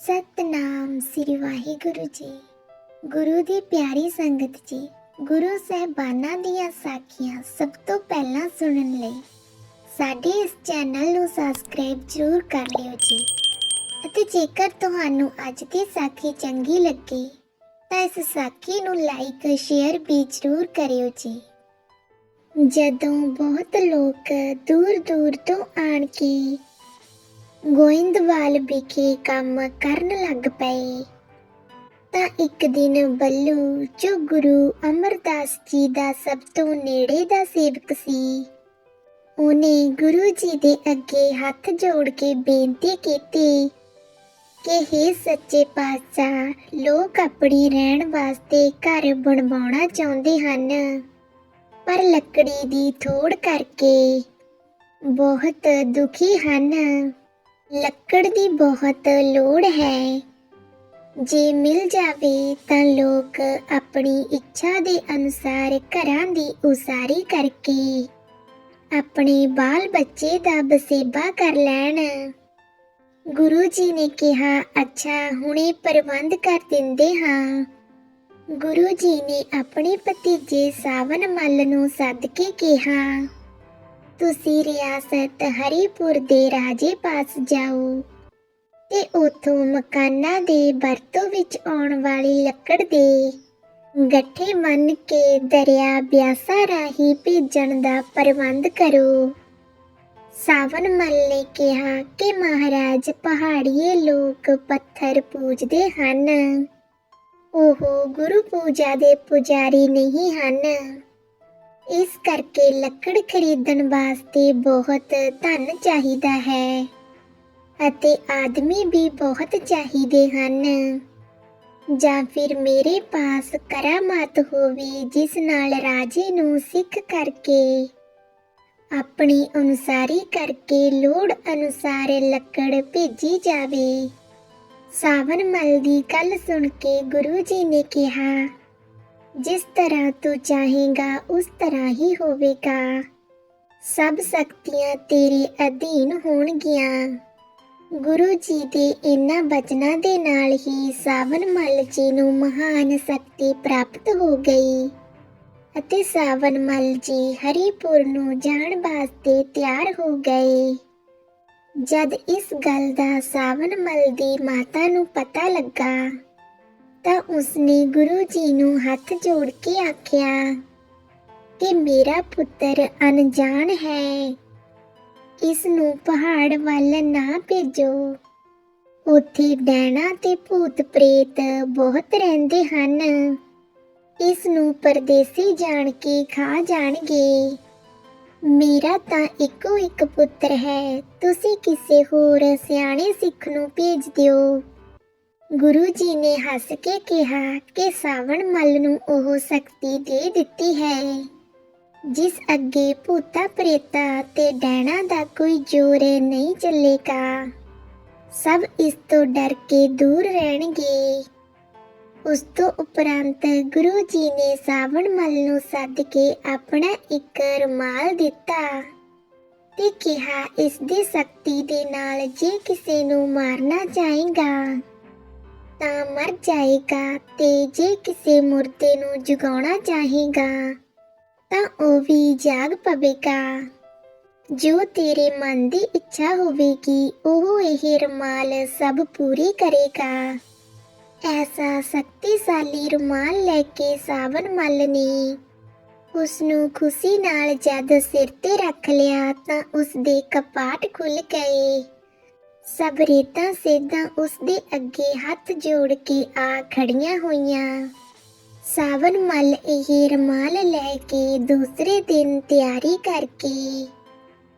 ਸਤਨਾਮ ਸ੍ਰੀ ਵਾਹਿਗੁਰੂ ਜੀ। ਗੁਰੂ ਦੀ ਪਿਆਰੀ ਸੰਗਤ ਜੀ, ਗੁਰੂ ਸਹਿਬਾਨਾਂ ਦੀਆਂ ਸਾਖੀਆਂ ਸਭ ਤੋਂ ਪਹਿਲਾਂ ਸੁਣਨ ਲਈ ਸਾਡੇ ਇਸ ਚੈਨਲ ਨੂੰ ਸਬਸਕ੍ਰਾਈਬ ਜ਼ਰੂਰ ਕਰ ਲਿਓ ਜੀ। ਅਤੇ ਜੇਕਰ ਤੁਹਾਨੂੰ ਅੱਜ ਦੀ ਸਾਖੀ ਚੰਗੀ ਲੱਗੀ, ਤਾਂ ਇਸ ਸਾਖੀ ਨੂੰ ਲਾਈਕ ਸ਼ੇਅਰ ਵੀ ਜ਼ਰੂਰ ਕਰਿਓ ਜੀ। ਜਦੋਂ ਬਹੁਤ ਲੋਕ ਦੂਰ ਦੂਰ ਤੋਂ ਆਣ ਕੇ ਗੋਇੰਦਵਾਲ ਵਿਖੇ ਕੰਮ ਕਰਨ ਲੱਗ ਪਏ। ਤਾਂ ਇੱਕ ਦਿਨ ਬੱਲੂ ਜੋ ਗੁਰੂ ਅਮਰਦਾਸ ਜੀ ਦਾ ਸਭ ਤੋਂ ਨੇੜੇ ਦਾ ਸੇਵਕ ਸੀ, ਉਹਨੇ ਗੁਰੂ ਜੀ ਦੇ ਅੱਗੇ ਹੱਥ ਜੋੜ ਕੇ ਬੇਨਤੀ ਕੀਤੀ ਕਿ हे ਸੱਚੇ ਪਾਤਸ਼ਾਹ, ਲੋਕ ਆਪਣੀ ਰਹਿਣ ਵਾਸਤੇ ਘਰ ਬਣਵਾਉਣਾ ਚਾਹੁੰਦੇ ਹਨ, ਪਰ ਲੱਕੜੀ ਦੀ ਥੋੜ ਕਰਕੇ ਬਹੁਤ ਦੁਖੀ ਹਨ। ਲੱਕੜ ਦੀ ਬਹੁਤ ਲੋੜ ਹੈ। ਜੇ ਮਿਲ ਜਾਵੇ ਤਾਂ ਲੋਕ ਆਪਣੀ ਇੱਛਾ ਦੇ ਅਨੁਸਾਰ ਘਰਾਂ ਦੀ ਉਸਾਰੀ ਕਰਕੇ ਆਪਣੇ ਬਾਲ ਬੱਚੇ ਦਾ ਬਸੇਬਾ ਕਰ ਲੈਣ। ਗੁਰੂ ਜੀ ਨੇ ਕਿਹਾ, ਅੱਛਾ, ਹੁਣੇ ਪ੍ਰਬੰਧ ਕਰ ਦਿੰਦੇ ਹਾਂ। ਗੁਰੂ ਜੀ ਨੇ ਆਪਣੇ ਭਤੀਜੇ ਸਾਵਨ ਮੱਲ ਨੂੰ ਸੱਦ ਕੇ ਕਿਹਾ ਤੁਸੀਂ ਰਿਆਸਤ ਹਰੀਪੁਰ ਦੇ ਰਾਜੇ ਪਾਸ ਜਾਓ ਤੇ ਉਥੋਂ ਮਕਾਨਾਂ ਦੇ ਵਰਤੋਂ ਵਿੱਚ ਆਉਣ ਵਾਲੀ ਲੱਕੜ ਦੇ ਗੱਠੇ ਮੰਨ ਕੇ ਦਰਿਆ ਬਿਆਸਾ ਰਾਹੀਂ ਭੇਜਣ ਦਾ ਪ੍ਰਬੰਧ ਕਰੋ। ਸਾਵਨ ਮੱਲ ਨੇ ਕਿਹਾ ਕਿ ਮਹਾਰਾਜ, ਪਹਾੜੀਏ ਲੋਕ ਪੱਥਰ ਪੂਜਦੇ ਹਨ। ਉਹ ਗੁਰੂ ਪੂਜਾ ਦੇ ਪੁਜਾਰੀ ਨਹੀਂ ਹਨ। ਇਸ ਕਰਕੇ ਲੱਕੜ ਖਰੀਦਣ ਵਾਸਤੇ ਬਹੁਤ ਧਨ ਚਾਹੀਦਾ ਹੈ ਅਤੇ ਆਦਮੀ ਵੀ ਬਹੁਤ ਚਾਹੀਦੇ ਹਨ। ਜਾਂ ਫਿਰ ਮੇਰੇ ਪਾਸ ਕਰਾਮਾਤ ਹੋਵੇ ਜਿਸ ਨਾਲ ਰਾਜੇ ਨੂੰ ਸਿੱਖ ਕਰਕੇ, ਆਪਣੀ ਅਨੁਸਾਰੀ ਕਰਕੇ ਲੋੜ ਅਨੁਸਾਰ ਲੱਕੜ ਭੇਜੀ ਜਾਵੇ। ਸਾਵਨ ਮਲ ਦੀ ਗੱਲ ਸੁਣ ਕੇ ਗੁਰੂ ਜੀ ਨੇ ਕਿਹਾ ਜਿਸ ਤਰ੍ਹਾਂ ਤੂੰ ਚਾਹੇਗਾ, ਉਸ ਤਰ੍ਹਾਂ ਹੀ ਹੋਵੇਗਾ। ਸਭ ਸ਼ਕਤੀਆਂ ਤੇਰੇ ਅਧੀਨ ਹੋਣਗੀਆਂ। ਗੁਰੂ ਜੀ ਦੇ ਇਹਨਾਂ ਬਚਨਾਂ ਦੇ ਨਾਲ ਹੀ ਸਾਵਨ ਮੱਲ ਜੀ ਨੂੰ ਮਹਾਨ ਸ਼ਕਤੀ ਪ੍ਰਾਪਤ ਹੋ ਗਈ ਅਤੇ ਸਾਵਨ ਮੱਲ ਜੀ ਹਰੀਪੁਰ ਨੂੰ ਜਾਣ ਵਾਸਤੇ ਤਿਆਰ ਹੋ ਗਏ। ਜਦ ਇਸ ਗੱਲ ਦਾ ਸਾਵਨ ਮੱਲ ਦੀ ਮਾਤਾ ਨੂੰ ਪਤਾ ਲੱਗਾ ਤਾਂ ਉਸਨੇ ਗੁਰੂ ਜੀ ਨੂੰ ਹੱਥ ਜੋੜ ਕੇ ਆਖਿਆ, ਕਿ ਮੇਰਾ ਪੁੱਤਰ ਅਣਜਾਣ ਹੈ। ਇਸ ਨੂੰ ਪਹਾੜ ਵੱਲ ਨਾ ਭੇਜੋ। ਉੱਥੇ ਡੈਣਾ ਤੇ ਭੂਤ ਪ੍ਰੇਤ ਬਹੁਤ ਰਹਿੰਦੇ ਹਨ। ਇਸ ਨੂੰ ਪਰਦੇਸੀ ਜਾਣ ਕੇ ਖਾ ਜਾਣਗੇ। ਮੇਰਾ ਤਾਂ ਇੱਕੋ ਇੱਕ ਪੁੱਤਰ ਹੈ। ਤੁਸੀਂ ਕਿਸੇ ਹੋਰ ਸਿਆਣੇ ਸਿੱਖ ਨੂੰ ਭੇਜ ਦਿਓ। ਗੁਰੂ ਜੀ ਨੇ ਹੱਸ ਕੇ ਕਿਹਾ ਕਿ ਸਾਵਣ ਮੱਲ ਨੂੰ ਉਹ ਸ਼ਕਤੀ ਦੇ ਦਿੱਤੀ ਹੈ। ਜਿਸ ਅੱਗੇ ਭੂਤਾ ਪ੍ਰੇਤਾ ਤੇ ਡੈਣਾ ਦਾ ਕੋਈ ਜ਼ੋਰ ਨਹੀਂ ਚੱਲੇਗਾ, ਸਭ ਇਸ ਤੋਂ ਡਰ ਕੇ ਦੂਰ ਰਹਿਣਗੇ। ਉਸ ਤੋਂ ਉਪਰੰਤ ਗੁਰੂ ਜੀ ਨੇ ਸਾਵਣ ਮੱਲ ਨੂੰ ਸੱਦ ਕੇ ਆਪਣਾ ਇੱਕ ਰੁਮਾਲ ਦਿੱਤਾ ਤੇ ਕਿਹਾ, ਇਸ ਦੀ ਸ਼ਕਤੀ ਦੇ ਨਾਲ ਜੇ ਕਿਸੇ ਨੂੰ ਮਾਰਨਾ ਚਾਹੇਗਾ ਤਾਂ ਮਰ ਜਾਏਗਾ ਤੇ ਜੇ ਕਿਸੇ ਮੁਰਦੇ ਨੂੰ ਜਗਾਉਣਾ ਚਾਹੇਗਾ, ਤਾਂ ਉਹ ਵੀ ਜਾਗ ਪਵੇਗਾ। ਜੋ ਤੇਰੇ ਮਨ ਦੀ ਇੱਛਾ ਹੋਵੇਗੀ, ਉਹ ਇਹ ਰੁਮਾਲ ਸਭ ਪੂਰੀ ਕਰੇਗਾ। ਐਸਾ ਸ਼ਕਤੀਸ਼ਾਲੀ ਰੁਮਾਲ ਲੈ ਕੇ ਸਾਵਨ ਮੱਲ ਨੇ ਉਸ ਨੂੰ ਖੁਸ਼ੀ ਨਾਲ ਜਦ ਸਿਰ ਤੇ ਰੱਖ ਲਿਆ, ਤਾਂ ਉਸ ਦੇ ਕਪਾਟ ਖੁੱਲ ਗਏ। ਸਭ ਸੇਧਾਂ ਉਸਦੇ ਅੱਗੇ ਹੱਥ ਜੋੜ ਕੇ ਆ ਖੜੀਆਂ ਹੋਈਆਂ। ਸਾਵਨ ਮੱਲ ਇਹ ਰਮਾਲ ਲੈ ਕੇ ਦੂਸਰੇ ਦਿਨ ਤਿਆਰੀ ਕਰਕੇ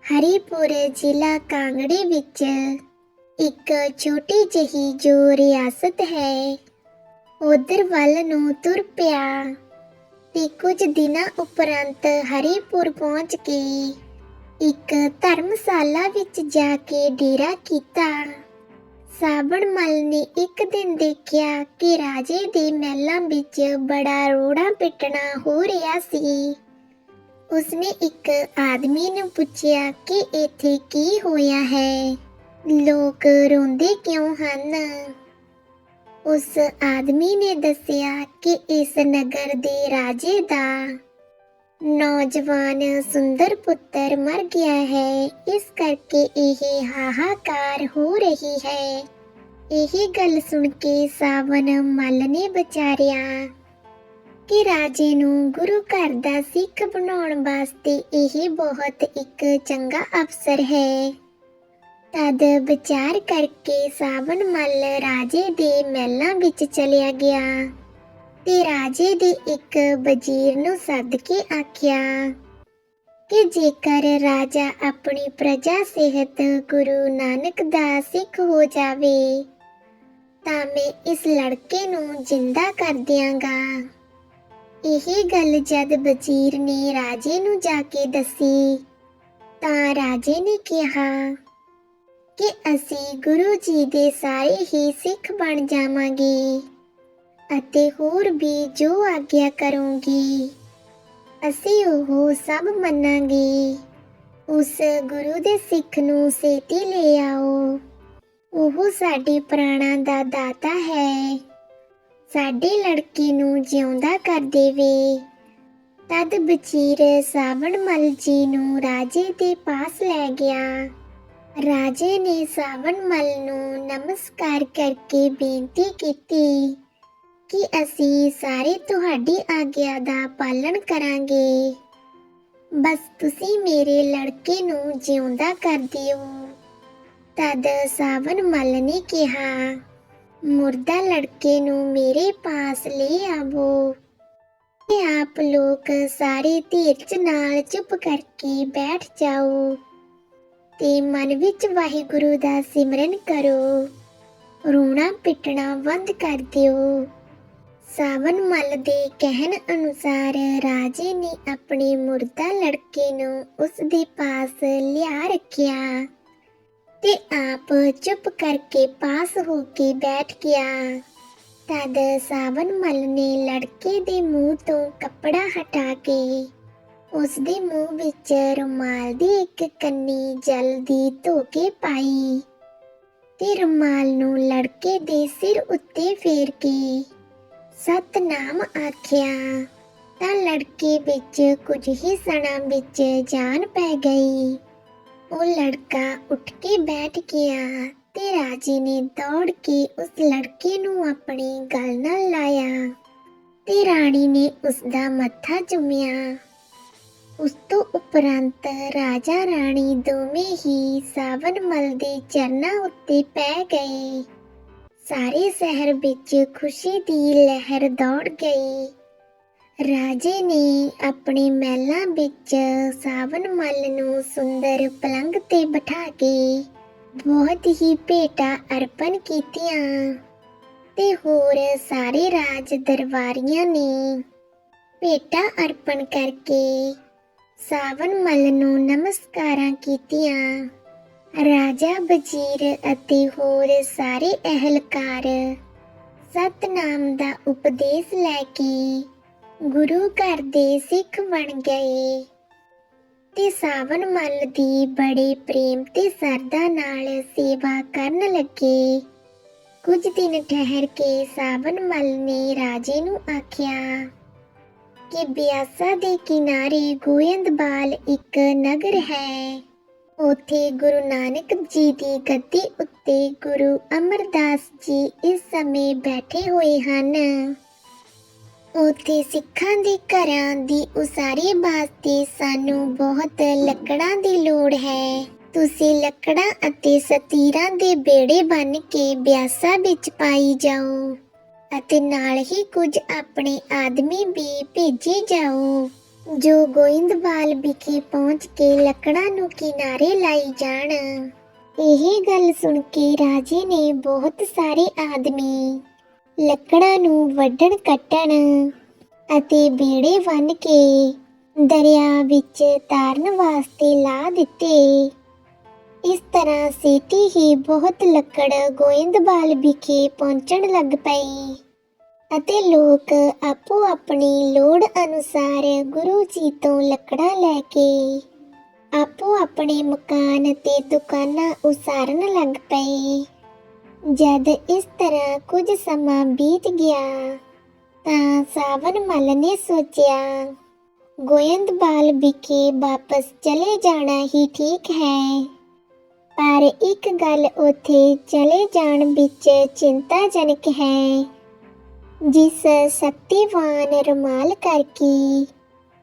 ਹਰੀਪੁਰ ਜ਼ਿਲ੍ਹਾ ਕਾਂਗੜੇ ਵਿੱਚ ਇੱਕ ਛੋਟੀ ਜਿਹੀ ਜੋ ਰਿਆਸਤ ਹੈ, ਉਧਰ ਵੱਲ ਨੂੰ ਤੁਰ ਪਿਆ ਤੇ ਕੁਝ ਦਿਨਾਂ ਉਪਰੰਤ ਹਰੀਪੁਰ ਪਹੁੰਚ ਕੇ ਇੱਕ ਧਰਮਸ਼ਾਲਾ ਵਿੱਚ ਜਾ ਕੇ ਡੇਰਾ ਕੀਤਾ। ਸਾਬਣ ਮਲ ਨੇ ਇੱਕ ਦਿਨ ਦੇਖਿਆ ਕਿ ਰਾਜੇ ਦੇ ਮਹਿਲਾਂ ਵਿੱਚ ਬੜਾ ਰੋੜਾ ਪਿੱਟਣਾ ਹੋ ਰਿਹਾ ਸੀ। ਉਸਨੇ ਇੱਕ ਆਦਮੀ ਨੂੰ ਪੁੱਛਿਆ ਕਿ ਇੱਥੇ ਕੀ ਹੋਇਆ ਹੈ? ਲੋਕ ਰੋਂਦੇ ਕਿਉਂ ਹਨ? ਉਸ ਆਦਮੀ ਨੇ ਦੱਸਿਆ ਕਿ ਇਸ ਨਗਰ ਦੇ ਰਾਜੇ ਦਾ ਨੌਜਵਾਨ ਸੁੰਦਰ ਪੁੱਤਰ ਮਰ ਗਿਆ ਹੈ। ਇਸ ਕਰਕੇ ਇਹ ਹਾਹਾਕਾਰ ਹੋ ਰਹੀ ਹੈ। ਇਹ ਗੱਲ ਸੁਣ ਕੇ ਸਾਵਨ ਮੱਲ ਨੇ ਵਿਚਾਰਿਆ ਕਿ ਰਾਜੇ ਨੂੰ ਗੁਰੂ ਘਰ ਦਾ ਸਿੱਖ ਬਣਾਉਣ ਵਾਸਤੇ ਇਹ ਬਹੁਤ ਇੱਕ ਚੰਗਾ ਅਵਸਰ ਹੈ। ਤਦ ਵਿਚਾਰ ਕਰਕੇ ਸਾਵਨ ਮੱਲ ਰਾਜੇ ਦੇ ਮਹਿਲਾਂ ਵਿੱਚ ਚਲਿਆ ਗਿਆ। ਤੇ ਰਾਜੇ ਦੇ ਇੱਕ ਵਜ਼ੀਰ ਨੂੰ ਸੱਦ ਕੇ ਆਖਿਆ, ਕਿ ਜੇਕਰ ਰਾਜਾ ਆਪਣੀ ਪ੍ਰਜਾ ਸਿਹਤ ਗੁਰੂ ਨਾਨਕ ਦਾ ਸਿੱਖ ਹੋ ਜਾਵੇ, ਤਾਂ ਮੈਂ ਇਸ ਲੜਕੇ ਨੂੰ ਜਿੰਦਾ ਕਰ ਦਿਆਂਗਾ। ਇਹ ਗੱਲ ਜਦ ਵਜ਼ੀਰ ਨੇ ਰਾਜੇ ਨੂੰ ਜਾ ਕੇ ਦੱਸੀ, ਤਾਂ ਰਾਜੇ ਨੇ ਕਿਹਾ, ਕਿ ਅਸੀਂ ਗੁਰੂ ਜੀ ਦੇ ਸਾਰੇ ਹੀ ਸਿੱਖ ਬਣ ਜਾਵਾਂਗੇ। ਅਤੇ ਹੋਰ ਵੀ ਜੋ ਆਗਿਆ ਕਰੋਗੇ, ਅਸੀਂ ਉਹ ਸਭ ਮੰਨਾਂਗੇ। ਉਸ ਗੁਰੂ ਦੇ ਸਿੱਖ ਨੂੰ ਸੇਤੀ ਲੈ ਆਓ। ਉਹ ਸਾਡੇ ਪ੍ਰਾਣਾਂ ਦਾ ਦਾਤਾ ਹੈ। ਸਾਡੇ ਲੜਕੇ ਨੂੰ ਜਿਉਂਦਾ ਕਰ ਦੇਵੇ। ਤਦ ਬਚੀਰ ਸਾਵਣ ਮਲ ਜੀ ਨੂੰ ਰਾਜੇ ਦੇ ਪਾਸ ਲੈ ਗਿਆ। ਰਾਜੇ ਨੇ ਸਾਵਣ ਮਲ ਨੂੰ ਨਮਸਕਾਰ ਕਰਕੇ ਬੇਨਤੀ ਕੀਤੀ ਕਿ ਅਸੀਂ ਸਾਰੇ ਤੁਹਾਡੀ ਆਗਿਆ ਦਾ ਪਾਲਣ ਕਰਾਂਗੇ। ਬਸ ਤੁਸੀਂ ਮੇਰੇ ਲੜਕੇ ਨੂੰ ਜਿਉਂਦਾ ਕਰ ਦਿਓ। ਤਦ ਸਾਵਣ ਮੱਲ ਨੇ ਕਿਹਾ, ਮੁਰਦਾ ਲੜਕੇ ਨੂੰ ਮੇਰੇ ਪਾਸ ਲੈ ਆਵੋ। ਤੇ ਆਪ ਲੋਕ ਸਾਰੇ ਧੀਰਜ ਨਾਲ ਚੁੱਪ ਕਰਕੇ ਬੈਠ ਜਾਓ ਤੇ ਮਨ ਵਿੱਚ ਵਾਹਿਗੁਰੂ ਦਾ ਸਿਮਰਨ ਕਰੋ। ਰੋਣਾ ਪਿੱਟਣਾ ਬੰਦ ਕਰ ਦਿਓ। ਸਾਵਨ ਮੱਲ ਦੇ ਕਹਿਣ ਅਨੁਸਾਰ ਰਾਜੇ ਨੇ ਆਪਣੇ ਮੁਰਦਾ ਲੜਕੇ ਨੂੰ ਉਸ ਦੇ ਪਾਸ ਲਿਆ ਰੱਖਿਆ ਤੇ ਆਪ ਚੁੱਪ ਕਰਕੇ ਪਾਸ ਹੋ ਕੇ ਬੈਠ ਗਿਆ। ਤਦ ਸਾਵਨ ਮੱਲ ਨੇ ਲੜਕੇ ਦੇ ਮੂੰਹ ਤੋਂ ਕੱਪੜਾ ਹਟਾ ਕੇ ਉਸ ਦੇ ਮੂੰਹ ਵਿੱਚ ਰੁਮਾਲ ਦੀ ਇੱਕ ਕੰਨੀ ਜਲਦੀ ਧੋ ਕੇ ਪਾਈ ਤੇ ਰੁਮਾਲ ਨੂੰ ਲੜਕੇ ਦੇ ਸਿਰ ਉੱਤੇ ਫੇਰ ਕੇ ਸਤਨਾਮ ਆਖਿਆ, ਤਾਂ ਲੜਕੇ ਵਿੱਚ ਕੁਝ ਹੀ ਸਣਾਂ ਵਿੱਚ ਜਾਨ ਪੈ ਗਈ। ਉਹ ਲੜਕਾ ਉੱਠ ਕੇ ਬੈਠ ਗਿਆ ਤੇ ਰਾਜੇ ਨੇ ਦੌੜ ਕੇ ਉਸ ਲੜਕੇ ਨੂੰ ਆਪਣੀ ਗਲ ਨਾਲ ਲਾਇਆ ਤੇ ਰਾਣੀ ਨੇ ਉਸ ਦਾ ਮੱਥਾ ਚੁੰਮਿਆ। ਉਸ ਤੋਂ ਉਪਰੰਤ ਰਾਜਾ ਰਾਣੀ ਦੋਵੇਂ ਹੀ ਸਾਵਨ ਮਲ ਦੇ ਚਰਨਾਂ ਉੱਤੇ ਪੈ ਗਏ। ਸਾਰੇ ਸ਼ਹਿਰ ਵਿੱਚ ਖੁਸ਼ੀ ਦੀ ਲਹਿਰ ਦੌੜ ਗਈ। ਰਾਜੇ ਨੇ ਆਪਣੇ ਮਹਿਲਾਂ ਵਿੱਚ ਸਾਵਨ ਮੱਲ ਨੂੰ ਸੁੰਦਰ ਪਲੰਗ ਤੇ ਬਿਠਾ ਕੇ ਬਹੁਤ ਹੀ ਭੇਟਾ ਅਰਪਣ ਕੀਤੀਆਂ ਤੇ ਹੋਰ ਸਾਰੇ ਰਾਜ ਦਰਬਾਰੀਆਂ ਨੇ ਭੇਟਾ ਅਰਪਣ ਕਰਕੇ ਸਾਵਨ ਮੱਲ ਨੂੰ ਨਮਸਕਾਰਾਂ ਕੀਤੀਆਂ। ਰਾਜਾ ਵਜ਼ੀਰ ਅਤੇ ਹੋਰ ਸਾਰੇ ਅਹਿਲਕਾਰ ਸਤਨਾਮ ਦਾ ਉਪਦੇਸ਼ ਲੈ ਕੇ ਗੁਰੂ ਘਰ ਦੇ ਸਿੱਖ ਬਣ ਗਏ ਤੇ ਸਾਵਨ ਮੱਲ ਦੀ ਬੜੇ ਪ੍ਰੇਮ ਤੇ ਸਰਦਾ ਨਾਲ ਸੇਵਾ ਕਰਨ ਲੱਗੇ। ਕੁਝ ਦਿਨ ਠਹਿਰ ਕੇ ਸਾਵਨ ਮੱਲ ਨੇ ਰਾਜੇ ਨੂੰ ਆਖਿਆ ਕਿ ਬਿਆਸਾ ਦੇ ਕਿਨਾਰੇ ਗੋਇੰਦਬਾਲ ਇੱਕ ਨਗਰ ਹੈ। ਉਥੇ ਗੁਰੂ ਨਾਨਕ ਜੀ ਦੀ ਗੱਦੀ ਉੱਤੇ ਗੁਰੂ ਅਮਰਦਾਸ ਜੀ ਇਸ ਸਮੇਂ ਬੈਠੇ ਹੋਏ ਹਨ। ਉਥੇ ਸਿੱਖਾਂ ਦੇ ਘਰਾਂ ਦੀ ਉਸਾਰੀ ਵਾਸਤੇ ਸਾਨੂੰ ਬਹੁਤ ਲੱਕੜਾਂ ਦੀ ਲੋੜ ਹੈ। ਤੁਸੀਂ ਲੱਕੜਾਂ ਅਤੇ ਸਤੀਰਾਂ ਦੇ ਬੇੜੇ ਬਣ ਕੇ ਬਿਆਸਾ ਵਿੱਚ ਪਾਈ ਜਾਓ ਅਤੇ ਨਾਲ ਹੀ ਕੁਝ ਆਪਣੇ ਆਦਮੀ ਵੀ ਭੇਜੇ ਜਾਓ। ਜੋ ਗੋਇੰਦਵਾਲ ਵਿਖੇ ਪਹੁੰਚ ਕੇ ਲੱਕੜਾਂ ਨੂੰ ਕਿਨਾਰੇ ਲਾਈ ਜਾਣ। ਇਹ ਗੱਲ ਸੁਣ ਕੇ ਰਾਜੇ ਨੇ ਬਹੁਤ ਸਾਰੇ ਆਦਮੀ ਲੱਕੜਾਂ ਨੂੰ ਵੱਢਣ, ਕੱਟਣ ਅਤੇ ਬੇੜੇ ਬੰਨ ਕੇ ਦਰਿਆ ਵਿੱਚ ਤਾਰਨ ਵਾਸਤੇ ਲਾ ਦਿੱਤੇ। ਇਸ ਤਰ੍ਹਾਂ ਸੇਤੀ ਹੀ ਬਹੁਤ ਲੱਕੜ ਗੋਇੰਦਵਾਲ ਵਿਖੇ ਪਹੁੰਚਣ ਲੱਗ ਪਈ। ਅਤੇ ਲੋਕ ਆਪੋ ਆਪਣੀ ਲੋੜ ਅਨੁਸਾਰ ਗੁਰੂ ਜੀ ਤੋਂ ਲੱਕੜਾਂ ਲੈ ਕੇ ਆਪੋ ਆਪਣੇ ਮਕਾਨ ਤੇ ਦੁਕਾਨਾਂ ਉਸਾਰਨ ਲੱਗ ਪਏ। ਜਦ ਇਸ ਤਰ੍ਹਾਂ ਕੁਝ ਸਮਾਂ ਬੀਤ ਗਿਆ, ਤਾਂ ਸਾਵਨ ਮੱਲ ਨੇ ਸੋਚਿਆ ਗੋਇੰਦਵਾਲ ਵਿਖੇ ਵਾਪਸ ਚਲੇ ਜਾਣਾ ਹੀ ਠੀਕ ਹੈ। ਪਰ ਇੱਕ ਗੱਲ ਉੱਥੇ ਚਲੇ ਜਾਣ ਵਿੱਚ ਚਿੰਤਾਜਨਕ ਹੈ। ਜਿਸ ਸ਼ਕਤੀਵਾਨ ਰੁਮਾਲ ਕਰਕੇ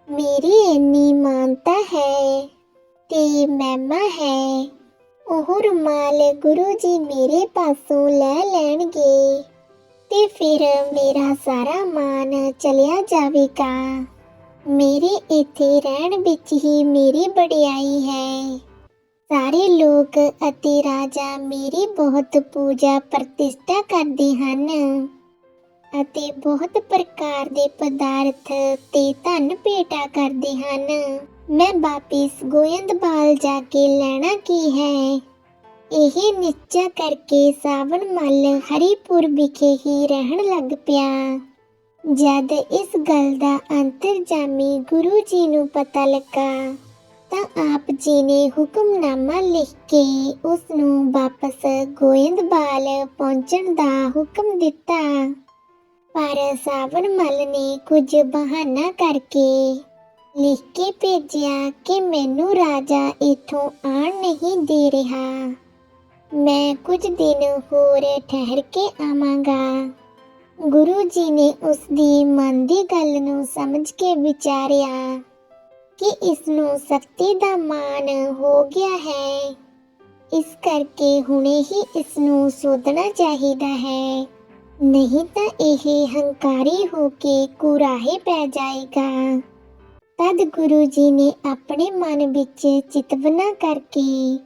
ਮੇਰੀ ਇੰਨੀ ਮਾਨਤਾ ਹੈ ਤੇ ਮਹਿਮਾ ਹੈ, ਉਹ ਰੁਮਾਲ ਗੁਰੂ ਜੀ ਮੇਰੇ ਪਾਸੋਂ ਲੈ ਲੈਣਗੇ ਤੇ ਫਿਰ ਮੇਰਾ ਸਾਰਾ ਮਾਨ ਚਲਿਆ ਜਾਵੇਗਾ। ਮੇਰੇ ਇੱਥੇ ਰਹਿਣ ਵਿੱਚ ਹੀ ਮੇਰੀ ਵਡਿਆਈ ਹੈ। ਸਾਰੇ ਲੋਕ ਅਤੇ ਰਾਜਾ ਮੇਰੀ ਬਹੁਤ ਪੂਜਾ ਪ੍ਰਤਿਸ਼ਠਾ ਕਰਦੇ ਹਨ। ਅਤੇ ਬਹੁਤ ਪ੍ਰਕਾਰ ਦੇ ਪਦਾਰਥ ਤੇ ਧਨ ਭੇਟਾ ਕਰਦੇ ਹਨ। ਮੈਂ ਵਾਪਿਸ ਗੋਇੰਦਵਾਲ ਜਾ ਕੇ ਲੈਣਾ ਕੀ ਹੈ? ਇਹ ਨਿਸ਼ਚਾ ਕਰਕੇ ਸਾਵਣ ਮੱਲ ਹਰੀਪੁਰ ਵਿਖੇ ਹੀ ਰਹਿਣ ਲੱਗ ਪਿਆ। ਜਦ ਇਸ ਗੱਲ ਦਾ ਅੰਤਰਜਾਮੀ ਗੁਰੂ ਜੀ ਨੂੰ ਪਤਾ ਲੱਗਾ, ਤਾਂ ਆਪ ਜੀ ਨੇ ਹੁਕਮਨਾਮਾ ਲਿਖ ਕੇ ਉਸ ਨੂੰ ਵਾਪਸ ਗੋਇੰਦਵਾਲ ਪਹੁੰਚਣ ਦਾ ਹੁਕਮ ਦਿੱਤਾ। ਪਰ ਸਾਵਣ ਮੱਲ ਨੇ ਕੁਝ ਬਹਾਨਾ ਕਰਕੇ ਲਿਖ ਕੇ ਭੇਜਿਆ ਕਿ ਮੈਨੂੰ ਰਾਜਾ ਇਥੋਂ ਆਣ ਨਹੀਂ ਦੇ ਰਿਹਾ। ਮੈਂ ਕੁਝ ਦਿਨ ਹੋਰ ਠਹਿਰ ਕੇ ਆਵਾਂਗਾ। ਗੁਰੂ ਜੀ ਨੇ ਉਸ ਦੀ ਮਨ ਦੀ ਗੱਲ ਨੂੰ ਸਮਝ ਕੇ ਵਿਚਾਰਿਆ ਕਿ ਇਸ ਨੂੰ ਸਖਤੀ ਦਾ ਮਾਨ ਹੋ ਗਿਆ ਹੈ। ਇਸ ਕਰਕੇ ਹੁਣੇ ਹੀ ਇਸ ਨੂੰ ਸੋਧਣਾ ਚਾਹੀਦਾ ਹੈ। ਨਹੀਂ ਤਾਂ ਇਹ ਹੰਕਾਰੀ ਹੋ ਕੇ ਕੁਰਾਹੇ ਪੈ ਜਾਏਗਾ। ਤਦ ਗੁਰੂ ਜੀ ਨੇ ਆਪਣੇ ਮਨ ਵਿੱਚ ਚਿਤਵਨਾ ਕਰਕੇ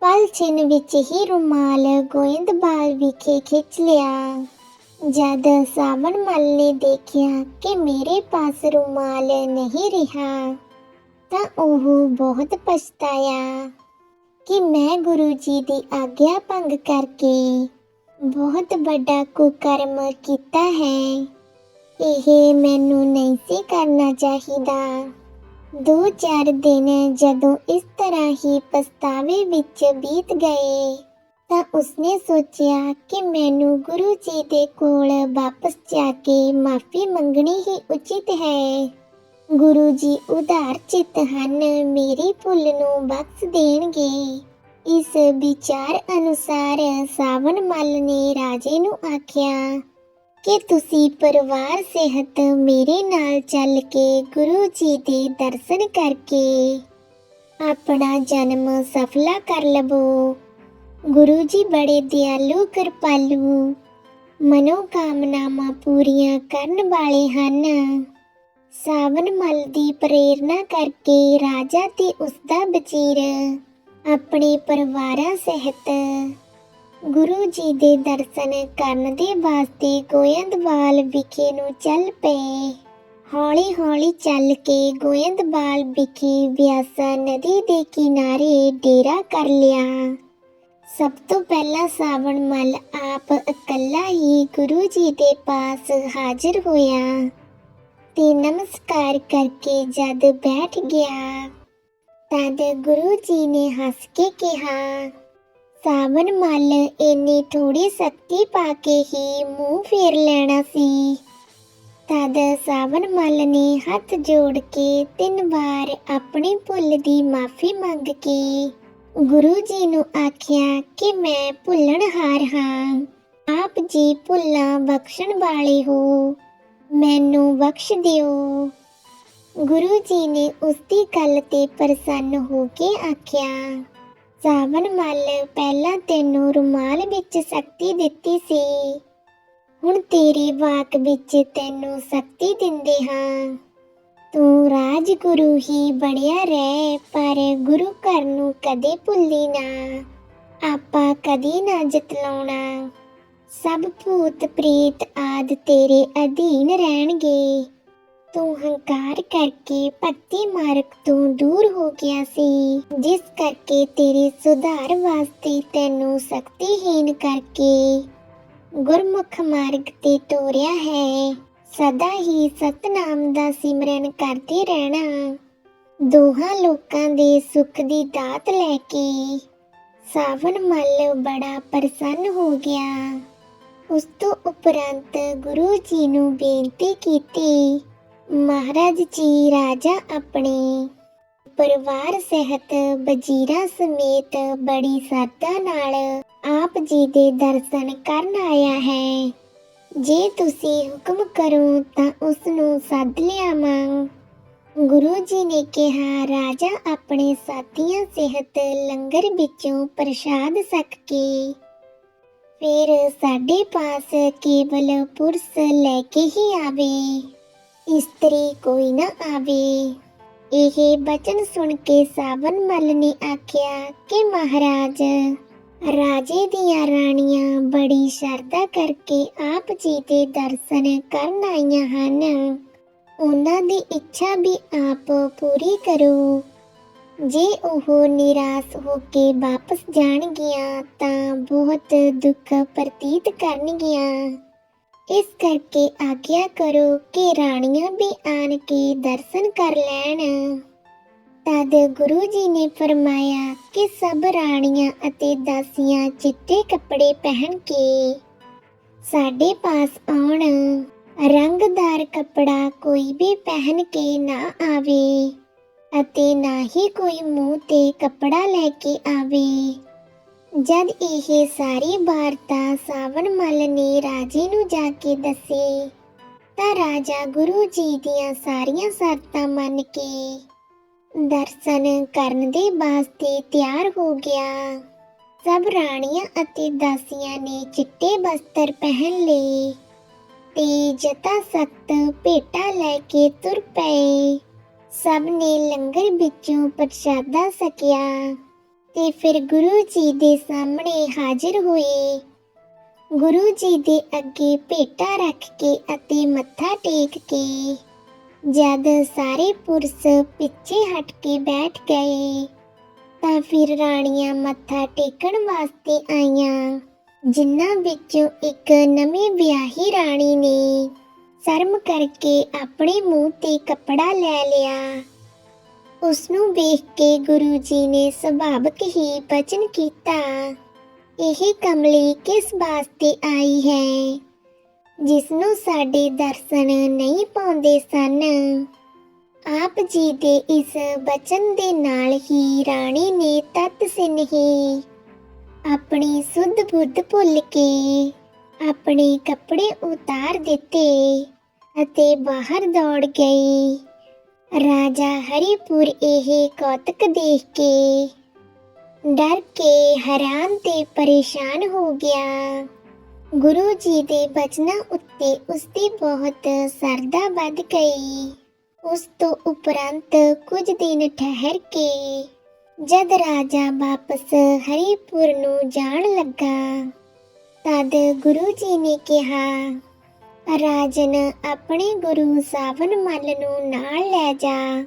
ਪਲ ਛਿਨ ਵਿੱਚ ਹੀ ਰੁਮਾਲ ਗੋਇੰਦਵਾਲ ਵਿਖੇ ਖਿੱਚ ਲਿਆ। ਜਦ ਸਾਵਣ ਮੱਲ ਨੇ ਦੇਖਿਆ ਕਿ ਮੇਰੇ ਪਾਸ ਰੁਮਾਲ ਨਹੀਂ ਰਿਹਾ, ਤਾਂ ਉਹ ਬਹੁਤ ਪਛਤਾਇਆ ਕਿ ਮੈਂ ਗੁਰੂ ਜੀ ਦੀ ਆਗਿਆ ਭੰਗ ਕਰਕੇ ਬਹੁਤ ਵੱਡਾ ਕੁਕਰਮ ਕੀਤਾ ਹੈ। ਇਹ ਮੈਨੂੰ ਨਹੀਂ ਸੀ ਕਰਨਾ ਚਾਹੀਦਾ। ਦੋ ਚਾਰ ਦਿਨ ਜਦੋਂ ਇਸ ਤਰ੍ਹਾਂ ਹੀ ਪਛਤਾਵੇ ਵਿੱਚ ਬੀਤ ਗਏ, ਤਾਂ ਉਸਨੇ ਸੋਚਿਆ ਕਿ ਮੈਨੂੰ ਗੁਰੂ ਜੀ ਦੇ ਕੋਲ ਵਾਪਸ ਜਾ ਕੇ ਮਾਫੀ ਮੰਗਣੀ ਹੀ ਉਚਿਤ ਹੈ। ਗੁਰੂ ਜੀ ਉਦਾਰ ਚਿੱਤ ਹਨ, ਮੇਰੀ ਭੁੱਲ ਨੂੰ ਬਖਸ਼ ਦੇਣਗੇ। ਇਸ ਵਿਚਾਰ ਅਨੁਸਾਰ ਸਾਵਣ ਮੱਲ ਨੇ ਰਾਜੇ ਨੂੰ ਆਖਿਆ, ਕਿ ਤੁਸੀਂ ਪਰਿਵਾਰ ਸਿਹਤ ਮੇਰੇ ਨਾਲ ਚੱਲ ਕੇ ਗੁਰੂ ਜੀ ਦੇ ਦਰਸ਼ਨ ਕਰਕੇ ਆਪਣਾ ਜਨਮ ਸਫਲਾ ਕਰ ਲਵੋ। ਗੁਰੂ ਜੀ ਬੜੇ ਦਿਆਲੂ, ਕਿਰਪਾਲੂ, ਮਨੋਕਾਮਨਾਵਾਂ ਪੂਰੀਆਂ ਕਰਨ ਵਾਲੇ ਹਨ। ਸਾਵਨ ਮੱਲ ਦੀ ਪ੍ਰੇਰਣਾ ਕਰਕੇ ਰਾਜਾ ਤੇ ਉਸਦਾ ਵਜ਼ੀਰ ਆਪਣੇ ਪਰਿਵਾਰਾਂ ਸਹਿਤ ਗੁਰੂ ਜੀ ਦੇ ਦਰਸ਼ਨ ਕਰਨ ਦੇ ਵਾਸਤੇ ਗੋਇੰਦਵਾਲ ਵਿਖੇ ਨੂੰ ਚੱਲ ਪਏ। ਹੌਲੀ-ਹੌਲੀ ਚੱਲ ਕੇ ਗੋਇੰਦਵਾਲ ਵਿਖੇ ਵਿਆਸਾ ਨਦੀ ਦੇ ਕਿਨਾਰੇ ਡੇਰਾ ਕਰ ਲਿਆ। ਸਭ ਤੋਂ ਪਹਿਲਾਂ ਸਾਵਣ ਮੱਲ ਆਪ ਇਕੱਲਾ ਹੀ ਗੁਰੂ ਜੀ ਦੇ ਪਾਸ ਹਾਜ਼ਰ ਹੋਇਆ ਤੇ ਨਮਸਕਾਰ ਕਰਕੇ ਜਦ ਬੈਠ ਗਿਆ ਤਦ ਗੁਰੂ ਜੀ ਨੇ ਹੱਸ ਕੇ ਕਿਹਾ, ਸਾਵਣ ਮੱਲ ਇੰਨੀ ਥੋੜੀ ਸ਼ਕਤੀ ਪਾ ਕੇ ਹੀ ਮੂੰਹ ਫੇਰ ਲੈਣਾ ਸੀ। ਤਦ ਸਾਵਣ ਮੱਲ ਨੇ ਹੱਥ ਜੋੜ ਕੇ ਤਿੰਨ ਵਾਰ ਆਪਣੀ ਭੁੱਲ ਦੀ ਮਾਫੀ ਮੰਗ ਕੇ ਗੁਰੂ ਜੀ ਨੂੰ ਆਖਿਆ ਕਿ ਮੈਂ ਭੁੱਲਣਹਾਰ ਹਾਂ। ਆਪ ਜੀ ਭੁੱਲਾਂ ਬਖਸ਼ਣ ਵਾਲੇ ਹੋ, ਮੈਨੂੰ ਬਖਸ਼ ਦਿਓ। ਗੁਰੂ ਜੀ ਨੇ ਉਸ ਦੀ ਗੱਲ ਤੇ ਪ੍ਰਸੰਨ ਹੋ ਕੇ ਆਖਿਆ, ਸਾਵਣ ਮੱਲ ਪਹਿਲਾਂ ਤੈਨੂੰ ਰੁਮਾਲ ਵਿੱਚ ਸ਼ਕਤੀ ਦਿੱਤੀ ਸੀ। ਹੁਣ ਤੇਰੇ ਵਾਕ ਵਿੱਚ ਤੈਨੂੰ ਸ਼ਕਤੀ ਦਿੰਦੇ ਹਾਂ। ਤੂੰ ਰਾਜਗੁਰੂ ਹੀ ਬਣਿਆ ਰਹਿ, ਪਰ ਗੁਰੂ ਘਰ ਨੂੰ ਕਦੇ ਭੁੱਲੀ ਨਾ। ਆਪਾ ਕਦੇ ਨਾ ਜਤਲਾਉਣਾ ਸਭ ਭੂਤ ਪ੍ਰੇਤ ਆਦ ਤੇਰੇ ਅਧੀਨ ਰਹਿਣਗੇ। ਤੋਂ ਹੰਕਾਰ ਕਰਕੇ ਭਗਤੀ ਮਾਰਗ ਤੋਂ ਦੂਰ ਹੋ ਗਿਆ ਸੀ। ਜਿਸ ਕਰਕੇ ਤੇਰੇ ਸੁਧਾਰ ਵਾਸਤੇ ਤੈਨੂੰ ਸ਼ਕਤੀਹੀਨ ਕਰਕੇ ਗੁਰਮੁਖ ਮਾਰਗ ਤੇ ਤੋਰਿਆ ਹੈ। ਸਦਾ ਹੀ ਸਤਨਾਮ ਦਾ ਸਿਮਰਨ ਕਰਦੇ ਰਹਿਣਾ। ਦੋਹਾਂ ਲੋਕਾਂ ਦੇ ਸੁੱਖ ਦੀ ਦਾਤ ਲੈ ਕੇ ਸਾਵਨ ਮੱਲ ਬੜਾ ਪ੍ਰਸੰਨ ਹੋ ਗਿਆ। ਉਸ ਤੋਂ ਉਪਰੰਤ ਗੁਰੂ ਜੀ ਨੂੰ ਬੇਨਤੀ ਕੀਤੀ ਮਹਾਰਾਜ ਜੀ ਰਾਜਾ ਆਪਣੇ ਪਰਿਵਾਰ ਸਹਿਤ ਵਜ਼ੀਰਾਂ ਸਮੇਤ ਬੜੀ ਸਰਦਾ ਨਾਲ ਆਪ ਜੀ ਦੇ ਦਰਸ਼ਨ ਕਰਨ ਆਇਆ ਹੈ। ਜੇ ਤੁਸੀਂ ਹੁਕਮ ਕਰੋ ਤਾਂ ਉਸ ਨੂੰ ਸੱਦ ਲਿਆਵਾਂ। ਗੁਰੂ ਜੀ ਨੇ ਕਿਹਾ, ਰਾਜਾ ਆਪਣੇ ਸਾਥੀਆਂ ਸਿਹਤ ਲੰਗਰ ਵਿੱਚੋਂ ਪ੍ਰਸ਼ਾਦ ਛਕ ਕੇ ਫਿਰ ਸਾਡੇ ਪਾਸ ਕੇਵਲ ਪੁਰਸ਼ ਲੈ ਕੇ ਹੀ ਆਵੇ। ਇਸਤਰੀ ਕੋਈ ਨਾ ਆਵੇ। ਇਹ ਬਚਨ ਸੁਣ ਕੇ ਸਾਵਨ ਮੱਲ ਨੇ ਆਖਿਆ ਕਿ ਮਹਾਰਾਜ, ਰਾਜੇ ਦੀਆਂ ਰਾਣੀਆਂ ਬੜੀ ਸ਼ਰਧਾ ਕਰਕੇ ਆਪ ਜੀ ਦੇ ਦਰਸ਼ਨ ਕਰਨ ਆਈਆਂ ਹਨ। ਉਹਨਾਂ ਦੀ ਇੱਛਾ ਵੀ ਆਪ ਪੂਰੀ ਕਰੋ। ਜੇ ਉਹ ਨਿਰਾਸ਼ ਹੋ ਕੇ ਵਾਪਸ ਜਾਣਗੀਆਂ ਤਾਂ ਬਹੁਤ ਦੁੱਖ ਪ੍ਰਤੀਤ ਕਰਨਗੀਆਂ। ਇਸ ਕਰਕੇ ਆਗਿਆ ਕਰੋ ਕਿ ਰਾਣੀਆਂ ਵੀ ਆਣ ਕੇ ਦਰਸ਼ਨ ਕਰ ਲੈਣ। ਤਦ ਗੁਰੂ ਜੀ ਨੇ ਫਰਮਾਇਆ ਕਿ ਸਭ ਰਾਣੀਆਂ ਅਤੇ ਦਾਸੀਆਂ ਚਿੱਟੇ ਕੱਪੜੇ ਪਹਿਨ ਕੇ ਸਾਡੇ ਪਾਸ ਆਉਣ। ਰੰਗਦਾਰ ਕੱਪੜਾ ਕੋਈ ਵੀ ਪਹਿਨ ਕੇ ਨਾ ਆਵੇ ਅਤੇ ਨਾ ਹੀ ਕੋਈ ਮੂੰਹ ਤੇ ਕੱਪੜਾ ਲੈ ਕੇ ਆਵੇ। ਜਦ ਇਹ ਸਾਰੀ ਵਾਰਤਾ ਸਾਵਣ ਮੱਲ ਨੇ ਰਾਜੇ ਨੂੰ ਜਾ ਕੇ ਦੱਸੀ, ਤਾਂ ਰਾਜਾ ਗੁਰੂ ਜੀ ਦੀਆਂ ਸਾਰੀਆਂ ਸ਼ਰਤਾਂ ਮੰਨ ਕੇ ਦਰਸ਼ਨ ਕਰਨ ਦੇ ਵਾਸਤੇ ਤਿਆਰ ਹੋ ਗਿਆ। ਸਭ ਰਾਣੀਆਂ ਅਤੇ ਦਾਸੀਆਂ ਨੇ ਚਿੱਟੇ ਬਸਤਰ ਪਹਿਨ ਲਏ ਤੇ ਜਤਾ ਸਖਤ ਭੇਟਾ ਲੈ ਕੇ ਤੁਰ ਪਏ। ਸਭ ਨੇ ਲੰਗਰ ਵਿੱਚੋਂ ਪ੍ਰਸ਼ਾਦਾ ਸਕਿਆ ਤੇ ਫਿਰ ਗੁਰੂ ਜੀ ਦੇ ਸਾਹਮਣੇ ਹਾਜ਼ਰ ਹੋਏ। ਗੁਰੂ ਜੀ ਦੇ ਅੱਗੇ ਭੇਟਾ ਰੱਖ ਕੇ ਅਤੇ ਮੱਥਾ ਟੇਕ ਕੇ ਜਦ ਸਾਰੇ ਪੁਰਸ਼ ਪਿੱਛੇ ਹਟ ਕੇ ਬੈਠ ਗਏ, ਤਾਂ ਫਿਰ ਰਾਣੀਆਂ ਮੱਥਾ ਟੇਕਣ ਵਾਸਤੇ ਆਈਆਂ, ਜਿਨ੍ਹਾਂ ਵਿੱਚੋਂ ਇੱਕ ਨਵੀਂ ਵਿਆਹੀ ਰਾਣੀ ਨੇ ਸ਼ਰਮ ਕਰਕੇ ਆਪਣੇ ਮੂੰਹ ਤੇ ਕੱਪੜਾ ਲੈ ਲਿਆ। ਉਸ ਨੂੰ ਵੇਖ ਕੇ ਗੁਰੂ ਜੀ ਨੇ ਸੁਭਾਵਕ ਹੀ ਬਚਨ ਕੀਤਾ। ਇਹ ਕਮਲੀ ਕਿਸ ਵਾਸਤੇ ਆਈ ਹੈ? ਜਿਸ ਨੂੰ ਸਾਡੇ ਦਰਸ਼ਨ ਨਹੀਂ ਪਾਉਂਦੇ ਸਨ। ਆਪ ਜੀ ਦੇ ਇਸ ਬਚਨ ਦੇ ਨਾਲ ਹੀ ਰਾਣੀ ਨੇ ਤਤ ਸਿਨ ਆਪਣੀ ਸੁੱਧ ਬੁੱਧ ਭੁੱਲ ਕੇ ਆਪਣੇ ਕੱਪੜੇ ਉਤਾਰ ਦਿੱਤੇ ਅਤੇ ਬਾਹਰ ਦੌੜ ਗਈ। ਰਾਜਾ ਹਰੀਪੁਰ ਇਹ ਕੌਤਕ ਦੇਖ ਕੇ ਡਰ ਕੇ ਹੈਰਾਨ ਤੇ ਪਰੇਸ਼ਾਨ ਹੋ ਗਿਆ। ਗੁਰੂ ਜੀ ਦੇ ਬਚਨਾਂ ਉੱਤੇ ਉਸਦੀ ਬਹੁਤ ਸਰਦਾ ਵੱਧ ਗਈ। ਉਸ ਤੋਂ ਉਪਰੰਤ ਕੁਝ ਦਿਨ ਠਹਿਰ ਕੇ ਜਦ ਰਾਜਾ ਵਾਪਸ ਹਰੀਪੁਰ ਨੂੰ ਜਾਣ ਲੱਗਾ, ਤਦ ਗੁਰੂ ਜੀ ਨੇ ਕਿਹਾ ਰਾਜਨ ਆਪਣੇ ਗੁਰੂ ਸਾਵਨ ਮੱਲ ਨੂੰ ਨਾਲ ਲੈ ਜਾ।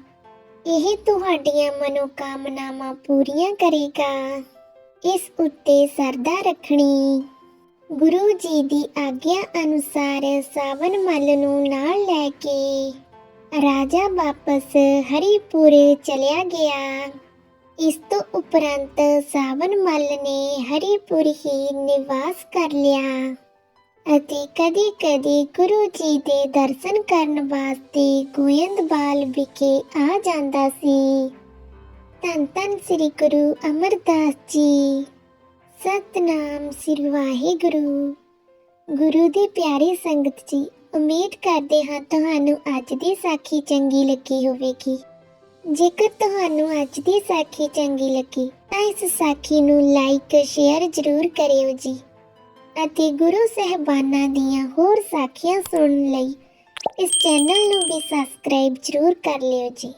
ਇਹ ਤੁਹਾਡੀਆਂ ਮਨੋਕਾਮਨਾਵਾਂ ਪੂਰੀਆਂ ਕਰੇਗਾ। ਇਸ ਉੱਤੇ ਸਰਦਾ ਰੱਖਣੀ। ਗੁਰੂ ਜੀ ਦੀ ਆਗਿਆ ਅਨੁਸਾਰ ਸਾਵਨ ਮੱਲ ਨੂੰ ਨਾਲ ਲੈ ਕੇ ਰਾਜਾ ਵਾਪਸ ਹਰੀਪੁਰ ਚਲਿਆ ਗਿਆ। ਇਸ ਤੋਂ ਉਪਰੰਤ ਸਾਵਨ ਮੱਲ ਨੇ ਹਰੀਪੁਰ ਹੀ ਨਿਵਾਸ ਕਰ ਲਿਆ। ਅਤੇ ਕਦੇ-ਕਦੇ ਗੁਰੂ ਜੀ ਦੇ ਦਰਸ਼ਨ ਕਰਨ ਵਾਸਤੇ ਗੋਇੰਦਵਾਲ ਵਿਖੇ ਆ ਜਾਂਦਾ ਸੀ। ਧੰਨ ਧੰਨ ਸ੍ਰੀ ਗੁਰੂ ਅਮਰਦਾਸ ਜੀ। ਸਤਨਾਮ ਸ੍ਰੀ ਵਾਹਿਗੁਰੂ। ਗੁਰੂ ਦੀ ਪਿਆਰੀ ਸੰਗਤ ਜੀ, ਉਮੀਦ ਕਰਦੇ ਹਾਂ ਤੁਹਾਨੂੰ ਅੱਜ ਦੀ ਸਾਖੀ ਚੰਗੀ ਲੱਗੀ ਹੋਵੇਗੀ। ਜੇਕਰ ਤੁਹਾਨੂੰ ਅੱਜ ਦੀ ਸਾਖੀ ਚੰਗੀ ਲੱਗੀ, ਤਾਂ ਇਸ ਸਾਖੀ ਨੂੰ ਲਾਈਕ ਸ਼ੇਅਰ ਜ਼ਰੂਰ ਕਰਿਓ ਜੀ। ਅਤੇ ਗੁਰੂ ਸਹਿਬਾਨਾਂ ਦੀਆਂ ਹੋਰ ਸਾਖੀਆਂ ਸੁਣਨ ਲਈ ਇਸ ਚੈਨਲ ਨੂੰ ਵੀ ਸਬਸਕ੍ਰਾਈਬ ਜ਼ਰੂਰ ਕਰ ਲਿਓ ਜੀ।